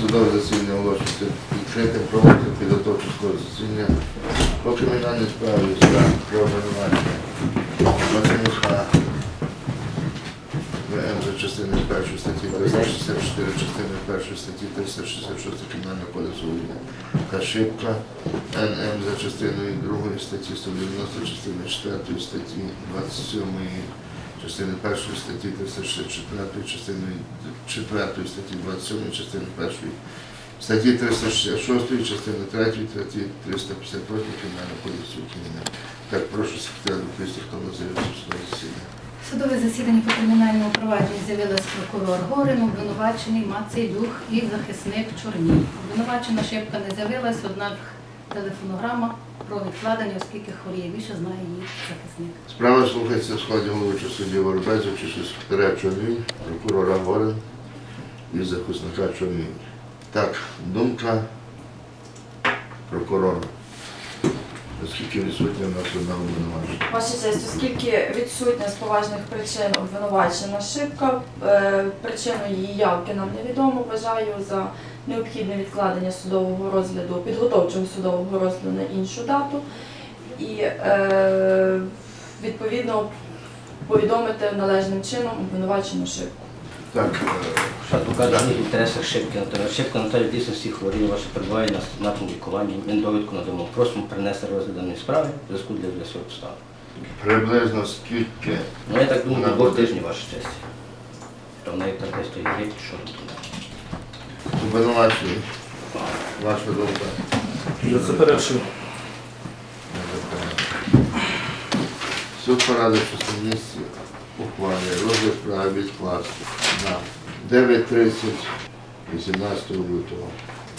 судове засідання оголошується відкритим проводиться підготовче судове засідання по кримінальній справі про обвинувачення Маценюка ВМ за частиною першої статті 364, частиною першої статті 366 Кримінального кодексу України. Та Шипка НМ за частиною другої статті 190, частиною 4 статті 27 частини першої статті 364, частиною 4 статті 27, частини першої статті 366, частини 3, статті 358 Кримінального кодексу України. Так, прошу секретаря хто на судове засідання. Судове засідання по кримінальному провадженню з'явилась прокурор Горин, обвинувачений Мацей Дух і захисник Чорній. Обвинувачена Шипка не з'явилась, однак телефонограма про відкладення, оскільки хворіє більше знає її захисник. Справа слухається в складі головуючого судді Воробезів, чи секретаря Чорній, прокурора Горин і захисника Чорній. Так, думка прокурора. Оскільки відсутня в нас одна обвинувачення. Ваша честь, оскільки відсутня з поважних причин обвинувачена шибка, е, причину її явки нам невідомо, вважаю за необхідне відкладення судового розгляду, підготовчого судового розгляду на іншу дату і е, відповідно повідомити належним чином обвинувачену шибку. Так, е, Що адвокат в інтересах Шипки Анатолія. Шипка Анатолій в дійсності хворіє, ваше перебуває на стаціонарному лікуванні. Він довідку надамо. Просимо перенести розгляд даної справи в зв'язку для цього обставин. приблизно скільки Ну, я так думаю, Вона до двох тижнів, ваша честь. То в неї там десь той є, що обвинувачені, ваша думка. Я заперечую. Суд поради що місці ухвалює розгляд справи відкласти на 9.30 18 лютого.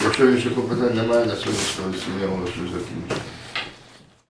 Якщо інших питань немає, на сьогоднішнього засідання можу закінчення.